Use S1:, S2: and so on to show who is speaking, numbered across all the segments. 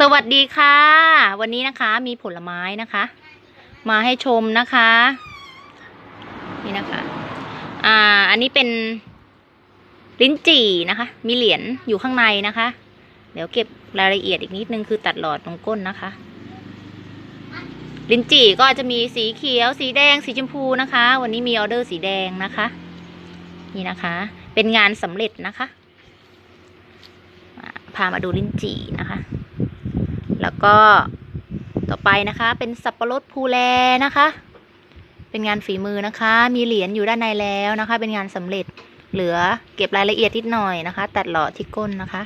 S1: สวัสดีค่ะ วันนี้นะคะมีผลไม้นะคะ มาให้ชมนะคะ นี่นะคะ อ่า อันนี้เป็นลิ้นจี่นะคะ มีเหรียญอยู่ข้างในนะคะ เดี๋ยวเก็บรายละเอียดอีกนิดนึงคือตัดหลอดตรงก้นนะคะ ลิ้นจี่ก็จะมีสีเขียว สีแดง สีชมพูนะคะ วันนี้มีออเดอร์สีแดงนะคะ นี่นะคะ เป็นงานสำเร็จนะคะ พามาดูลิ้นจี่นะคะ แล้วก็ต่อไปนะคะเป็นสับปะรดภูแลนะคะ เป็นงานฝีมือนะคะ มีเหรียญอยู่ด้านในแล้วนะคะ เป็นงานสำเร็จเหลือเก็บรายละเอียดนิดหน่อยนะคะ ตัดหล่อที่ก้นนะคะ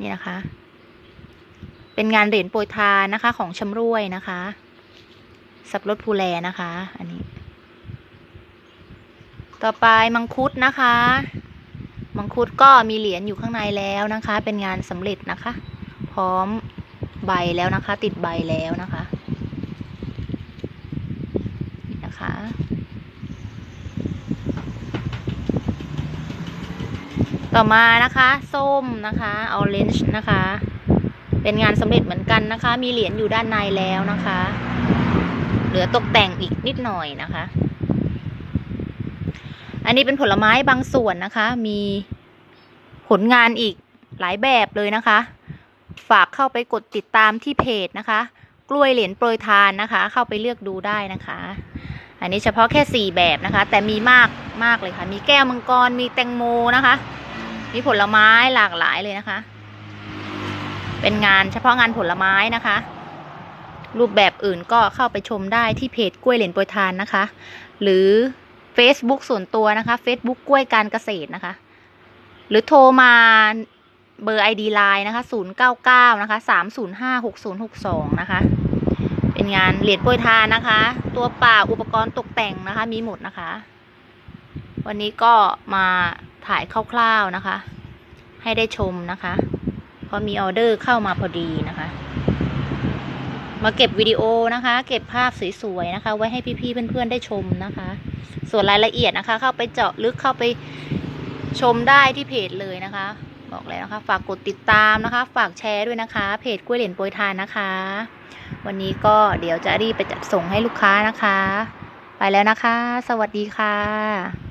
S1: นี่นะคะ เป็นงานเหรียญโปรยทานนะคะของชำร่วยนะคะ สับปะรดภูแลนะคะ อันนี้ ต่อไปมังคุดนะคะ มังคุดก็มีเหรียญอยู่ข้างในแล้วนะคะ เป็นงานสำเร็จนะคะ พร้อม ใบแล้วนะคะ ติดใบแล้วนะคะนะคะต่อมานะคะส้มนะคะออเรนจ์นะคะ เป็นงานสำเร็จเหมือนกันนะคะ มีเหรียญอยู่ด้านในแล้วนะคะ เหลือตกแต่งอีกนิดหน่อยนะคะ อันนี้เป็นผลไม้บางส่วนนะคะ มีผลงานอีกหลายแบบเลยนะคะ ฝากเข้าไปกดติดตามที่เพจนะคะ กล้วยเหรียญโปรยทานนะคะ เข้าไปเลือกดูได้นะคะ อันนี้เฉพาะแค่สี่แบบนะคะ แต่มีมากมากเลยค่ะ มีแก้วมังกรมีแตงโมนะคะ มีผลไม้หลากหลายเลยนะคะ เป็นงานเฉพาะงานผลไม้นะคะ รูปแบบอื่นก็เข้าไปชมได้ที่เพจกล้วยเหรียญโปรยทานนะคะ หรือ Facebook ส่วนตัวนะคะ Facebook กล้วยการเกษตรนะคะ หรือโทรมา เบอร์ ID Line นะคะ 099 นะคะ 305 6062 นะคะ เป็นงานเหรียญโปรยทานนะคะ ตัวปล่าอุปกรณ์ตกแต่งนะคะ มีหมดนะคะ วันนี้ก็มาถ่ายคร่าวๆนะคะ ให้ได้ชมนะคะเพราะมีออเดอร์เข้ามาพอดีนะคะ มาเก็บวิดีโอนะคะ เก็บภาพสวยๆนะคะ ไว้ให้พี่ๆเพื่อนๆได้ชมนะคะ ส่วนรายละเอียดนะคะ เข้าไปเจาะลึกเข้าไปชมได้ที่เพจเลยนะคะ บอกเลยนะคะ ฝากกดติดตามนะคะ ฝากแชร์ด้วยนะคะ เพจกล้วยเหรียญโปรยทานนะคะ วันนี้ก็เดี๋ยวจะรีบไปจัดส่งให้ลูกค้านะคะ ไปแล้วนะคะ สวัสดีค่ะ